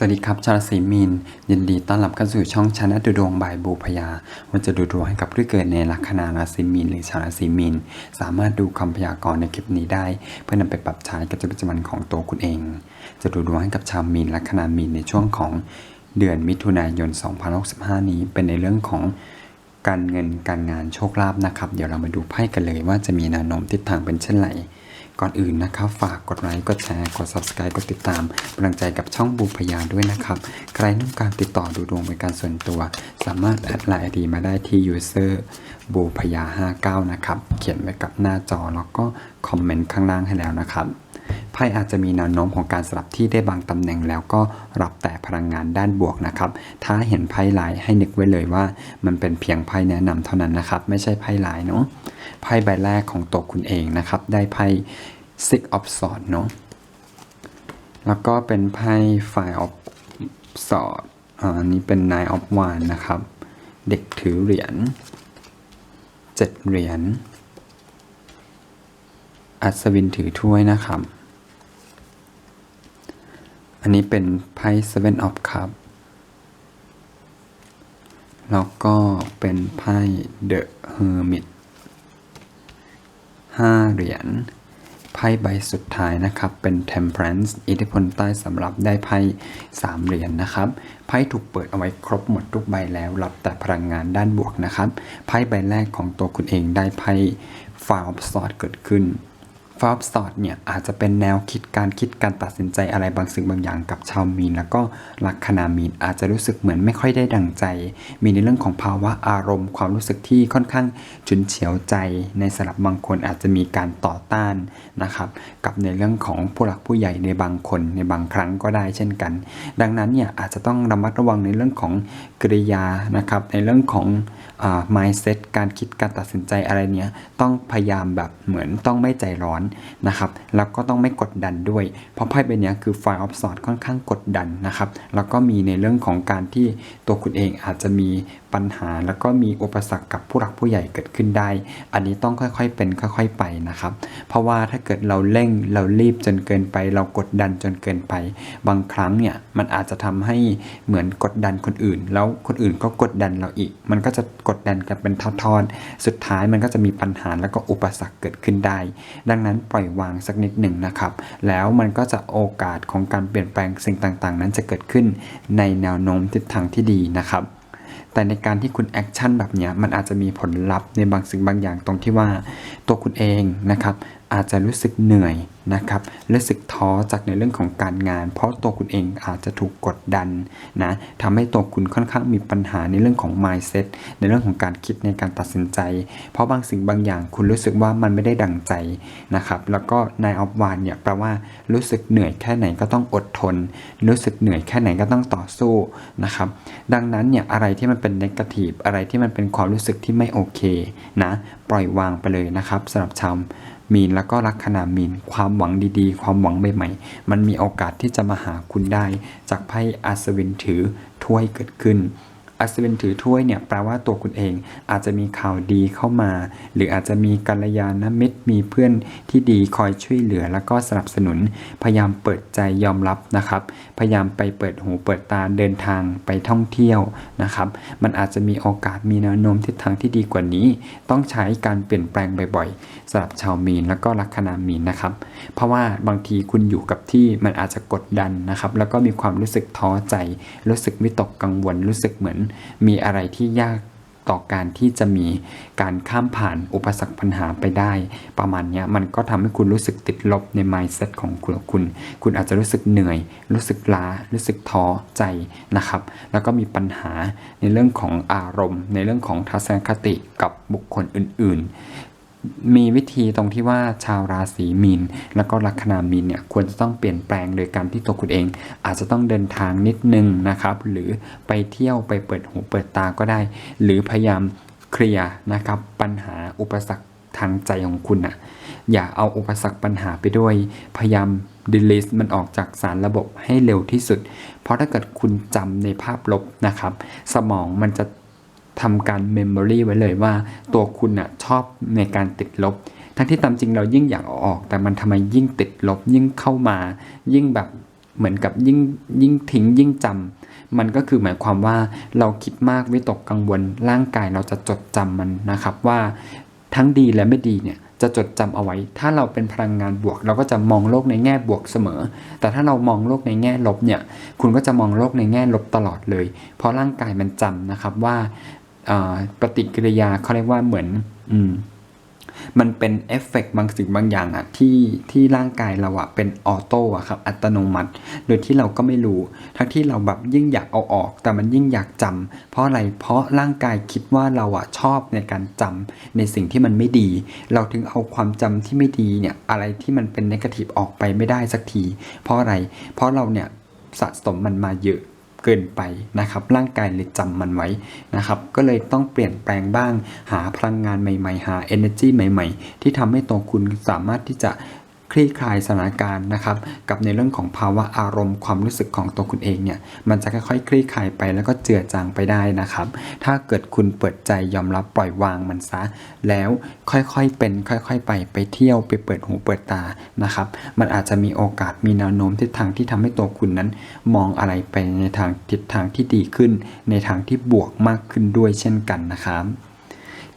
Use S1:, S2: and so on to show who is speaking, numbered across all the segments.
S1: สวัสดีครับ ชาวราศีมีน ยินดีต้อนรับเข้าสู่ช่องชนะดูดวงบายบูพยาวันจะดูดวงให้กับผู้เกิดในลัคนาราศีมีน หรือชาวราศีมีน สามารถดูคำพยากรณ์ในคลิปนี้ได้ เพื่อนำไปปรับใช้กับชีวิตประจำวันของตัวคุณเอง จะดูดวงให้กับชาวมีนลัคนามีนในช่วงของเดือนมิถุนายน 2065 นี้เป็นในเรื่องของการเงินการงานโชคลาภนะครับ เดี๋ยวเรามาดูไพ่กันเลยว่าจะมีแนวโน้มทิศทางเป็นเช่นไร ก่อนอื่นนะครับฝากกดไลค์กดแชร์กด subscribe กดติดตามกำลังใจกับช่องบูพยาด้วยนะครับ ใครต้องการติดต่อดูดวงเป็นการส่วนตัว สามารถแอดไลน์ดีมาได้ที่ user บูพยา59 นะครับ เขียนไว้กับหน้าจอแล้วก็คอมเมนต์ข้างล่างให้แล้วนะครับ ไพ่อาจจะมีแนวโน้มของการสลับที่ได้บางตำแหน่งแล้วก็รับแต่พลังงานด้านบวกนะครับ ถ้าเห็นไพ่ลายให้นึกไว้เลยว่า มันเป็นเพียงไพ่แนะนำเท่านั้นนะครับ ไม่ใช่ไพ่ลายเนาะไพ่ใบแรกของตัวคุณเองนะครับ ได้ไพ่ Six of Swords เนาะแล้วก็เป็นไพ่ Five of Swords อ,อันนี้เป็น Nine of Wands นะครับ เด็กถือเหรียญเจ็ดเหรียญอัศวินถือถ้วยนะครับ อันนี้เป็นไพ่ Seven of Cups แล้วก็เป็นไพ่ The Hermit ห้าเหรียญ ไพ่ใบสุดท้ายนะครับ เป็น Temperance อิทธิพลใต้สำหรับได้ไพ่สามเหรียญนะครับ ไพ่ถูกเปิดเอาไว้ครบหมดทุกใบแล้วรับแต่พลังงานด้านบวกนะครับ ไพ่ใบแรกของตัวคุณเองได้ไพ่ Five of Swords เกิดขึ้น ฟอบสอดเนี่ยอาจจะเป็นแนวคิดการคิดการตัดสินใจอะไรบางสิ่งบางอย่างกับชาวมีน แล้วก็ลัคนามีนอาจจะรู้สึกเหมือนไม่ค่อยได้ดังใจ มีในเรื่องของภาวะอารมณ์ ความรู้สึกที่ค่อนข้างฉุนเฉียวใจ ในสลับบางคนอาจจะมีการต่อต้านนะครับกับในเรื่องของผู้หลักผู้ใหญ่ในบางคนในบางครั้งก็ได้เช่นกัน ดังนั้นเนี่ยอาจจะต้องระมัดระวังในเรื่องของกริยานะครับในเรื่องของ mindset การคิดการตัดสินใจอะไรเนี้ยต้องพยายามแบบเหมือนต้องไม่ใจร้อนนะครับแล้วก็ต้องไม่กดดันด้วย เพราะไพ่ใบเนี้ยคือ Five of Swords ค่อนข้างกดดันนะครับแล้วก็มีในเรื่องของการที่ตัวคุณเองอาจจะมีปัญหา แล้วก็มีอุปสรรคกับผู้หลักผู้ใหญ่เกิดขึ้นได้ อันนี้ต้องค่อยๆเป็นค่อยๆไปนะครับ เพราะว่าถ้าเกิดเราเร่งเรารีบจนเกินไป เรากดดันจนเกินไป บางครั้งเนี่ยมันอาจจะทำให้เหมือนกดดันคนอื่น แล้วคนอื่นก็กดดันเราอีก มันก็จะกดดันกันเป็นทอดๆสุดท้ายมันก็จะมีปัญหาแล้วก็อุปสรรคเกิดขึ้นได้ ดังนั้นปล่อยวางสักนิดหนึ่งนะครับ แล้วมันก็จะโอกาสของการเปลี่ยนแปลงสิ่งต่างๆ นั้นจะเกิดขึ้นในแนวโน้มทิศทางที่ดีนะครับแต่ในการที่คุณแอคชั่นแบบนี้มันอาจจะมีผลลัพธ์ในบางสิ่งบางอย่างตรงที่ว่าตัวคุณเองนะครับ อาจจะรู้สึกเหนื่อยนะครับ รู้สึกท้อจากในเรื่องของการงาน เพราะตัวคุณเองอาจจะถูกกดดันนะทำให้ตัวคุณค่อนข้างมีปัญหาในเรื่องของ mindset ในเรื่องของการคิดในการตัดสินใจ เพราะบางสิ่งบางอย่างคุณรู้สึกว่ามันไม่ได้ดังใจนะครับ แล้วก็นายออฟวานเนี่ยแปลว่ารู้สึกเหนื่อยแค่ไหนก็ต้องอดทน รู้สึกเหนื่อยแค่ไหนก็ต้องต่อสู้นะครับ ดังนั้นเนี่ยอะไรที่มันเป็นนกาทีฟอะไรที่มันเป็นความรู้สึกที่ไม่โอเคนะ ปล่อยวางไปเลยนะครับสำหรับชาว มีนแล้วก็ลัคนามีน ความหวังดีๆ ความหวังใหม่ๆ มันมีโอกาสที่จะมาหาคุณได้ จากไพ่อัศวินถือถ้วยเกิดขึ้น อัศวินถือถ้วยเนี่ยแปลว่าตัวคุณเองอาจจะมีข่าวดีเข้ามา หรืออาจจะมีกัลยาณมิตรมีเพื่อนที่ดีคอยช่วยเหลือ แล้วก็สนับสนุน พยายามเปิดใจยอมรับนะครับ พยายามไปเปิดหูเปิดตาเดินทางไปท่องเที่ยวนะครับ มันอาจจะมีโอกาสมีแนวโน้มทิศทางที่ดีกว่านี้ ต้องใช้การเปลี่ยนแปลงบ่อยๆสำหรับชาวมีนแล้วก็ลัคนามีนนะครับ เพราะว่าบางทีคุณอยู่กับที่มันอาจจะกดดันนะครับ แล้วก็มีความรู้สึกท้อใจ รู้สึกวิตกกังวลรู้สึกเหมือนมีอะไรที่ยากต่อการที่จะมีการข้ามผ่านอุปสรรคปัญหาไปได้ ประมาณนี้มันก็ทำให้คุณรู้สึกติดลบใน mindset ของคุณคุณ คุณอาจจะรู้สึกเหนื่อย รู้สึกล้า รู้สึกท้อใจนะครับ แล้วก็มีปัญหาในเรื่องของอารมณ์ ในเรื่องของทัศนคติกับบุคคลอื่น มีวิธีตรงที่ว่าชาวราศีมีน แล้วก็ลัคนามีนเนี่ยควรจะต้องเปลี่ยนแปลงโดยการที่ตัวคุณเอง อาจจะต้องเดินทางนิดนึงนะครับ หรือไปเที่ยวไปเปิดหูเปิดตาก็ได้ หรือพยายามเคลียร์นะครับปัญหาอุปสรรคทางใจของคุณอะอย่าเอาอุปสรรคปัญหาไปด้วย พยายาม delete มันออกจากสารระบบให้เร็วที่สุด เพราะถ้าเกิดคุณจำในภาพลบนะครับ สมองมันจะ ทำการเมมโมรีไว้เลยว่า ตัวคุณน่ะชอบในการติดลบ ทั้งที่ตามจริงเรายิ่งอยากอออก แต่มันทำไมยิ่งติดลบยิ่งเข้ามา ยิ่งแบบเหมือนกับยิ่งยิ่งทิ้งยิ่งจำมันก็คือหมายความว่าเราคิดมากวิตกกังวลร่างกายเราจะจดจำมันนะครับว่าทั้งดีและไม่ดีเนี่ยจะจดจำเอาไว้ ถ้าเราเป็นพลังงานบวก เราก็จะมองโลกในแง่บวกเสมอ แต่ถ้าเรามองโลกในแง่ลบเนี่ย คุณก็จะมองโลกในแง่ลบตลอดเลย เพราะร่างกายมันจำนะครับว่า ปฏิกิริยาเขาเรียกว่าเหมือนอืมมันเป็นเอฟเฟกต์บางสิ่งบางอย่างอะที่ที่ร่างกายเราอะเป็นออโต้อะครับอัตโนมัติ โดยที่เราก็ไม่รู้ ทั้งที่เราแบบยิ่งอยากเอาออก แต่มันยิ่งอยากจำเพราะอะไรเพราะร่างกายคิดว่าเราอะชอบในการจำในสิ่งที่มันไม่ดี เราถึงเอาความจำที่ไม่ดีเนี่ยอะไรที่มันเป็นนกาทีฟออกไปไม่ได้สักที เพราะอะไร เพราะเราเนี่ยสะสมมันมาเยอะ เกินไปนะครับ ร่างกายเลยจำมันไว้นะครับ ก็เลยต้องเปลี่ยนแปลงบ้าง หาพลังงานใหม่ ๆ หา energy ใหม่ ๆ ที่ทำให้ตัวคุณสามารถที่จะ คลี่คลายสถานการณ์นะครับ กับในเรื่องของภาวะอารมณ์ความรู้สึกของตัวคุณเองเนี่ยมันจะค่อยๆคลี่คลายไปแล้วก็เจือจางไปได้นะครับ ถ้าเกิดคุณเปิดใจยอมรับปล่อยวางมันซะ แล้วค่อยๆเป็นค่อยๆไปไปเที่ยวไปเปิดหูเปิดตานะครับ มันอาจจะมีโอกาสมีแนวโน้มทิศทางที่ทำให้ตัวคุณนั้น มองอะไรไปในทางทิศทางที่ดีขึ้น ในทางที่บวกมากขึ้นด้วยเช่นกันนะครับ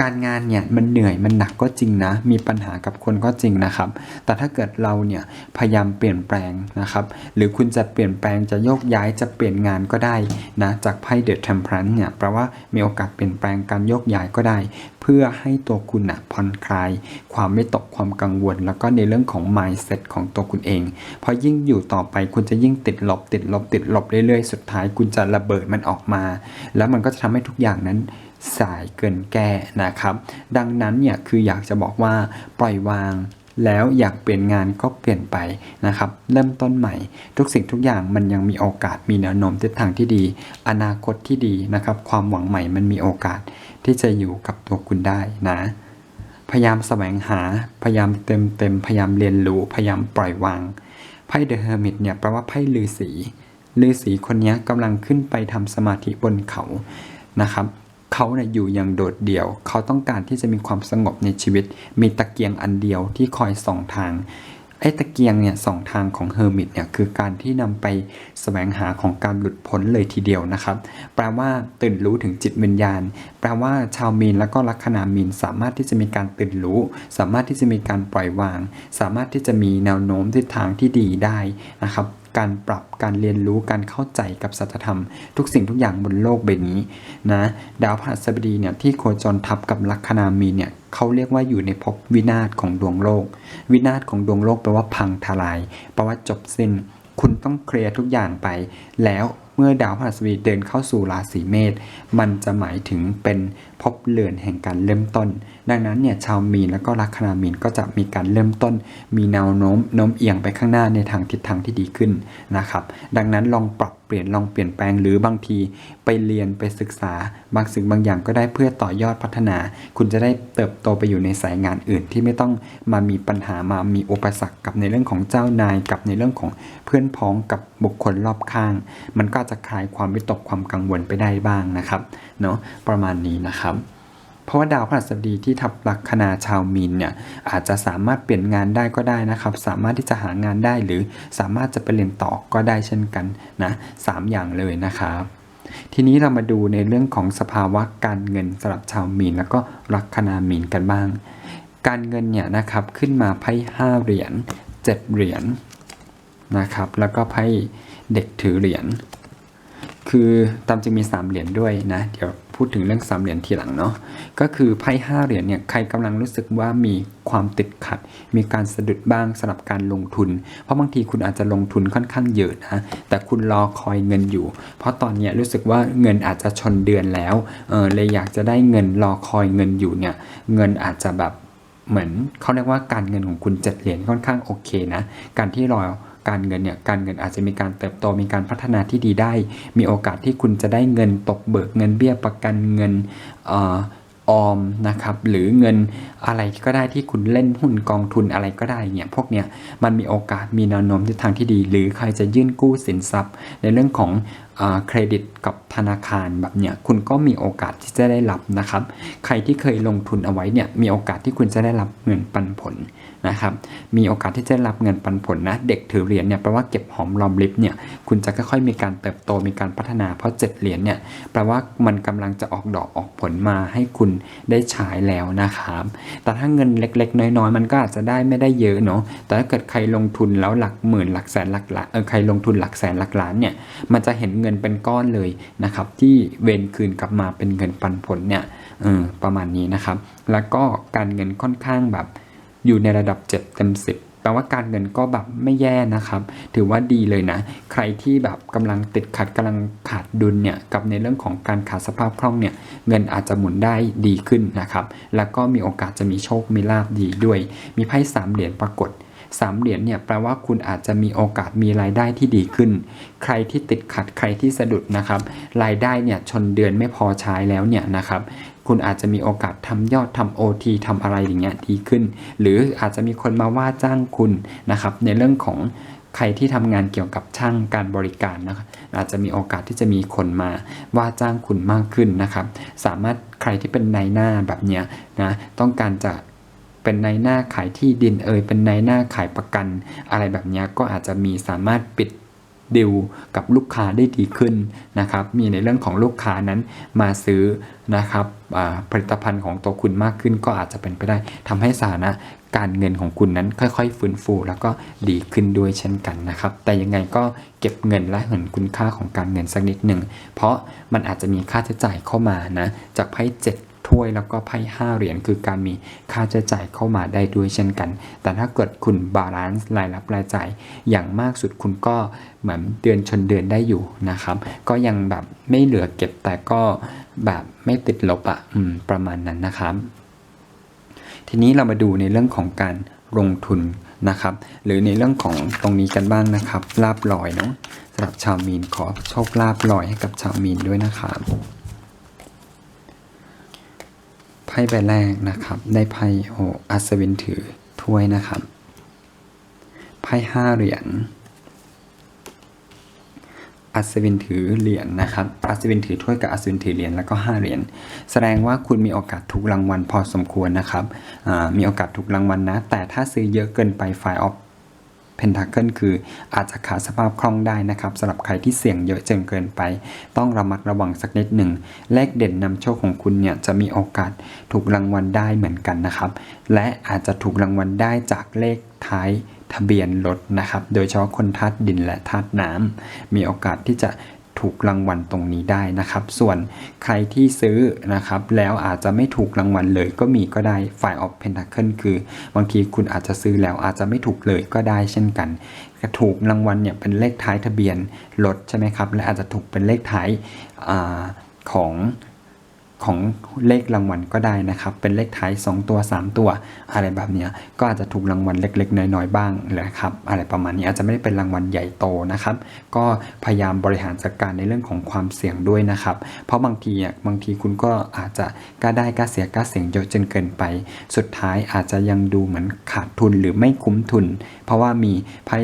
S1: การงานเนี่ยมันเหนื่อยมันหนักก็จริงนะ มีปัญหากับคนก็จริงนะครับ แต่ถ้าเกิดเราเนี่ยพยายามเปลี่ยนแปลงนะครับ หรือคุณจะเปลี่ยนแปลงจะโยกย้ายจะเปลี่ยนงานก็ได้นะจากไพ่เดอะเทมเพลนเนี่ยแปลว่ามีโอกาสเปลี่ยนแปลงการโยกย้ายก็ได้ เพื่อให้ตัวคุณนะผ่อนคลาย ความไม่ตกความกังวล แล้วก็ในเรื่องของ mindset ของตัวคุณเองเพราะยิ่งอยู่ต่อไปคุณจะยิ่งติดลบติดลบติดลบเรื่อยๆ สุดท้ายคุณจะระเบิดมันออกมา แล้วมันก็จะทำให้ทุกอย่างนั้น สายเกินแก้นะครับ ดังนั้นเนี่ยคืออยากจะบอกว่าปล่อยวางแล้วอยากเปลี่ยนงานก็เปลี่ยนไปนะครับ เริ่มต้นใหม่ ทุกสิ่งทุกอย่างมันยังมีโอกาสมีแนวโน้มทิศทางที่ดี อนาคตที่ดีนะครับ ความหวังใหม่มันมีโอกาสที่จะอยู่กับตัวคุณได้นะ พยายามแสวงหาพยายามเต็มเต็มพยายามเรียนรู้พยายามปล่อยวางไพ่เดอะเฮอร์มิตเนี่ยแปลว่าไพ่ลือสีลือสีคนนี้กำลังขึ้นไปทำสมาธิบนเขานะครับ เขาเนี่ยอยู่อย่างโดดเดี่ยว เขาต้องการที่จะมีความสงบในชีวิต มีตะเกียงอันเดียวที่คอยส่องทางไอ้ตะเกียงเนี่ยสองทางของเฮอร์มิตเนี่ยคือการที่นำไปแสวงหาของการหลุดพ้นเลยทีเดียวนะครับ แปลว่าตื่นรู้ถึงจิตวิญญาณ แปลว่าชาวมีนแล้วก็ลัคนามีนสามารถที่จะมีการตื่นรู้ สามารถที่จะมีการปล่อยวาง สามารถที่จะมีแนวโน้มทิศทางที่ดีได้นะครับ การปรับการเรียนรู้การเข้าใจกับสัจธรรม ทุกสิ่งทุกอย่างบนโลกใบนี้นะดาวพฤหัสบดีเนี่ยที่โคจรทับกับลัคนามีเนี่ยเขาเรียกว่าอยู่ในภพวินาศของดวงโลก วินาศของดวงโลกแปลว่าพังทลายแปลว่าจบสิ้น คุณต้องเคลียร์ทุกอย่างไปแล้ว เมื่อดาวพฤหัสบดีเดินเข้าสู่ราศีเมษมันจะหมายถึงเป็นพบเรือนแห่งการเริ่มต้น ดังนั้นเนี่ยชาวมีนแล้วก็ลัคนามีนก็จะมีการเริ่มต้น มีแนวโน้มโน้มเอียงไปข้างหน้าในทางทิศทางที่ดีขึ้นนะครับ ดังนั้นลองปรับเปลี่ยนลองเปลี่ยนแปลงหรือบางทีไปเรียนไปศึกษาบางสิ่งบางอย่างก็ได้เพื่อต่อยอดพัฒนา คุณจะได้เติบโตไปอยู่ในสายงานอื่น ที่ไม่ต้องมามีปัญหามามีอุปสรรคกับในเรื่องของเจ้านายกับในเรื่องของเพื่อนพ้องกับบุคคลรอบข้าง มันก็จะคลายความวิตกความกังวลไปได้บ้างนะครับเนาะประมาณนี้นะครับ เพราะว่าดาวพฤหัสบดีที่ทับลัคนาชาวมีนเนี่ยอาจจะสามารถเปลี่ยนงานได้ก็ได้นะครับ สามารถที่จะหางานได้หรือสามารถจะไปเรียนต่อก็ได้เช่นกันนะสามอย่างเลยนะครับทีนี้เรามาดูในเรื่องของสภาวะการเงินสำหรับชาวมีนแล้วก็ลัคนามีนกันบ้าง การเงินเนี่ยนะครับขึ้นมาไพ่ห้าเหรียญเจ็ดเหรียญนะครับแล้วก็ไพ่เด็กถือเหรียญคือตามจริงมี 3 เหรียญด้วยนะ เดี๋ยว พูดถึงเรื่อง3เหรียญทีหลังเนาะก็คือไพ่5เหรียญเนี่ยใครกำลังรู้สึกว่ามีความติดขัด มีการสะดุดบ้างสำหรับการลงทุน เพราะบางทีคุณอาจจะลงทุนค่อนข้างเยอะนะแต่คุณรอคอยเงินอยู่ เพราะตอนเนี้ยรู้สึกว่าเงินอาจจะชนเดือนแล้วเออเลยอยากจะได้เงินรอคอยเงินอยู่เนี่ยเงินอาจจะแบบเหมือนเขาเรียกว่าการเงินของคุณเจ็ดเหรียญค่อนข้างโอเคนะ การที่รอ การเงินเนี่ยการเงินอาจจะมีการเติบโตมีการพัฒนาที่ดีได้ มีโอกาสที่คุณจะได้เงินตกเบิกเงินเบี้ยประกันเงินอออมนะครับหรือเงินอะไรก็ได้ที่คุณเล่นหุ้นกองทุนอะไรก็ได้เนี่ยพวกเนี้ยมันมีโอกาสมีแนวโน้มทิศทางที่ดี หรือใครจะยื่นกู้สินทรัพย์ ในเรื่องของ เครดิตกับธนาคารแบบเนี้ยคุณก็มีโอกาสที่จะได้รับนะครับ ใครที่เคยลงทุนเอาไว้เนี่ยมีโอกาสที่คุณจะได้รับเงินปันผลนะครับ มีโอกาสที่จะได้รับเงินปันผลนะ เด็กถือเหรียญเนี่ยแปลว่าเก็บหอมรอมริบเนี่ยคุณจะค่อยๆมีการเติบโตมีการพัฒนาเพราะเจ็ดเหรียญเนี่ยแปลว่ามันกำลังจะออกดอกออกผลมาให้คุณได้ใช้แล้วนะครับ แต่ถ้าเงินเล็กๆ น้อยๆ มันก็อาจจะได้ไม่ได้เยอะเนาะแต่ถ้าเกิดใครลงทุนแล้วหลักหมื่นหลักแสนหลักล้านเออใครลงทุนหลักแสนหลักล้านเนี่ยมันจะเห็นเงินเป็นก้อนเลยนะครับที่เวนคืนกลับมาเป็นเงินปันผลเนี่ยเออประมาณนี้นะครับ แล้วก็การเงินค่อนข้างแบบอยู่ในระดับ 7 เต็ม 10 แปลว่าการเงินก็แบบไม่แย่นะครับ ถือว่าดีเลยนะ ใครที่แบบกำลังติดขัดกำลังขาดดุลเนี่ยกับในเรื่องของการขาดสภาพคล่องเนี่ยเงินอาจจะหมุนได้ดีขึ้นนะครับ แล้วก็มีโอกาสจะมีโชคมีลาบดีด้วย มีไพ่สามเหรียญปรากฏสามเหรียญเนี่ยแปลว่าคุณอาจจะมีโอกาสมีรายได้ที่ดีขึ้น ใครที่ติดขัดใครที่สะดุดนะครับ รายได้เนี่ยชนเดือนไม่พอใช้แล้วเนี่ยนะครับ คุณอาจจะมีโอกาสทำยอดทำโอทีทำอะไรอย่างเงี้ยดีขึ้น หรืออาจจะมีคนมาว่าจ้างคุณนะครับ ในเรื่องของใครที่ทำงานเกี่ยวกับช่างการบริการนะครับอาจจะมีโอกาสที่จะมีคนมาว่าจ้างคุณมากขึ้นนะครับ สามารถใครที่เป็นนายหน้าแบบเนี้ยนะต้องการจะเป็นนายหน้าขายที่ดินเอ่ยเป็นนายหน้าขายประกัน อะไรแบบเนี้ยก็อาจจะมีสามารถปิด ดิวกับลูกค้าได้ดีขึ้นนะครับ มีในเรื่องของลูกค้านั้นมาซื้อนะครับผลิตภัณฑ์ของตัวคุณมากขึ้นก็อาจจะเป็นไปได้ทำให้สถานะการเงินของคุณนั้นค่อย ๆ ฟื้นฟู แล้วก็ดีขึ้นด้วยเช่นกันนะครับ แต่ยังไงก็เก็บเงินและเห็นคุณค่าของการเงินสักนิดหนึ่งเพราะมันอาจจะมีค่าใช้จ่ายเข้ามานะจากไพ่เจ็ด ถ้วยแล้วก็ไพ่ห้าเหรียญคือการมีค่าใช้จ่ายเข้ามาได้ด้วยเช่นกัน แต่ถ้าเกิดคุณบาลานซ์รายรับรายจ่ายอย่างมากสุดคุณก็เหมือนเดือนชนเดือนได้อยู่นะครับ ก็ยังแบบไม่เหลือเก็บแต่ก็แบบไม่ติดลบอะ่ะประมาณนั้นนะครับ ทีนี้เรามาดูในเรื่องของการลงทุนนะครับ หรือในเรื่องของตรงนี้กันบ้างนะครับลาบลอยเนาะสำหรับชาวมีนขอโชคลาบลอยให้กับชาวมีนด้วยนะครับ ไพ่ใบแรกนะครับ ได้ไพ่โออัศวินถือถ้วยนะครับ ไพ่ห้าเหรียญ อัศวินถือเหรียญนะครับ อัศวินถือถ้วยกับอัศวินถือเหรียญแล้วก็ห้าเหรียญ แสดงว่าคุณมีโอกาสถูกรางวัลพอสมควรนะครับ มีโอกาสถูกรางวัลนะ แต่ถ้าซื้อเยอะเกินไปไฟออฟ เพนทาเคิลคืออาจจะขาดสภาพคล่องได้นะครับสำหรับใครที่เสี่ยงเยอะจนเกินไป ต้องระมัดระวังสักนิดหนึ่งเลขเด่นนำโชคของคุณเนี่ยจะมีโอกาสถูกรางวัลได้เหมือนกันนะครับ และอาจจะถูกรางวัลได้จากเลขท้ายทะเบียนรถนะครับ โดยเฉพาะคนทัดดินและทัดน้ำมีโอกาสที่จะ ถูกรางวัลตรงนี้ได้นะครับ ส่วนใครที่ซื้อนะครับ แล้วอาจจะไม่ถูกรางวัลเลยก็มีก็ได้ฝ่ายออฟเพนทัคเคิลคือบางทีคุณอาจจะซื้อแล้วอาจจะไม่ถูกเลยก็ได้เช่นกันถูกรางวัลเนี่ยเป็นเลขท้ายทะเบียนรถใช่ไหมครับ และอาจจะถูกเป็นเลขท้ายอของ ของเลขรางวัลก็ได้นะครับ เป็นเลขท้าย 2 ตัว 3 ตัว อะไรแบบนี้ก็อาจจะถูกรางวัลเล็ก ๆ น้อยๆบ้างแหละครับ อะไรประมาณนี้อาจจะไม่ได้เป็นรางวัลใหญ่โตนะครับ ก็พยายามบริหารจัดการในเรื่องของความเสี่ยงด้วยนะครับ เพราะบางทีอะบางทีคุณก็อาจจะกล้าได้กล้าเสียกล้าเสี่ยงเยอะจนเกินไป สุดท้ายอาจจะยังดูเหมือนขาดทุนหรือไม่คุ้มทุน เพราะว่ามีไพ่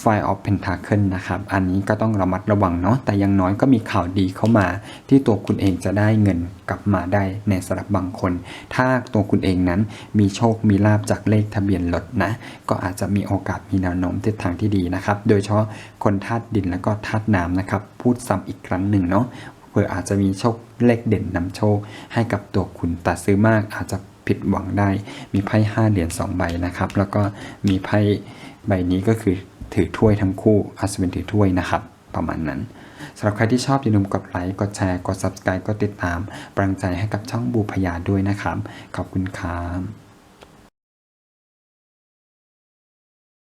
S1: ไฟออฟเพนทาเคิลนะครับ อันนี้ก็ต้องระมัดระวังเนาะ แต่ยังน้อยก็มีข่าวดีเข้ามา ที่ตัวคุณเองจะได้เงินกลับมาได้ในสำหรับบางคน ถ้าตัวคุณเองนั้นมีโชค มีลาบจากเลขทะเบียนรถนะ ก็อาจจะมีโอกาสมีแนวโน้มทิศทางที่ดีนะครับ โดยเฉพาะคนธาตุดินแล้วก็ธาตุน้ำนะครับ พูดซ้ำอีกครั้งหนึ่งเนาะเพื่ออาจจะมีโชคเลขเด่นนำโชค ให้กับตัวคุณแต่ซื้อมากอาจจะผิดหวังได้ มีไพ่ห้าเหรียญสองใบนะครับ แล้วก็มีไพ่ใบนี้ก็คือ ถือถ้วยทั้งคู่อัศวินถือถ้วยนะครับ ประมาณนั้นสำหรับใครที่ชอบอย่าลืมกดไลค์ กดแชร์ กด subscribe กดติดตามกำลังใจให้กับช่องบูพยาด้วยนะครับ ขอบคุณครับ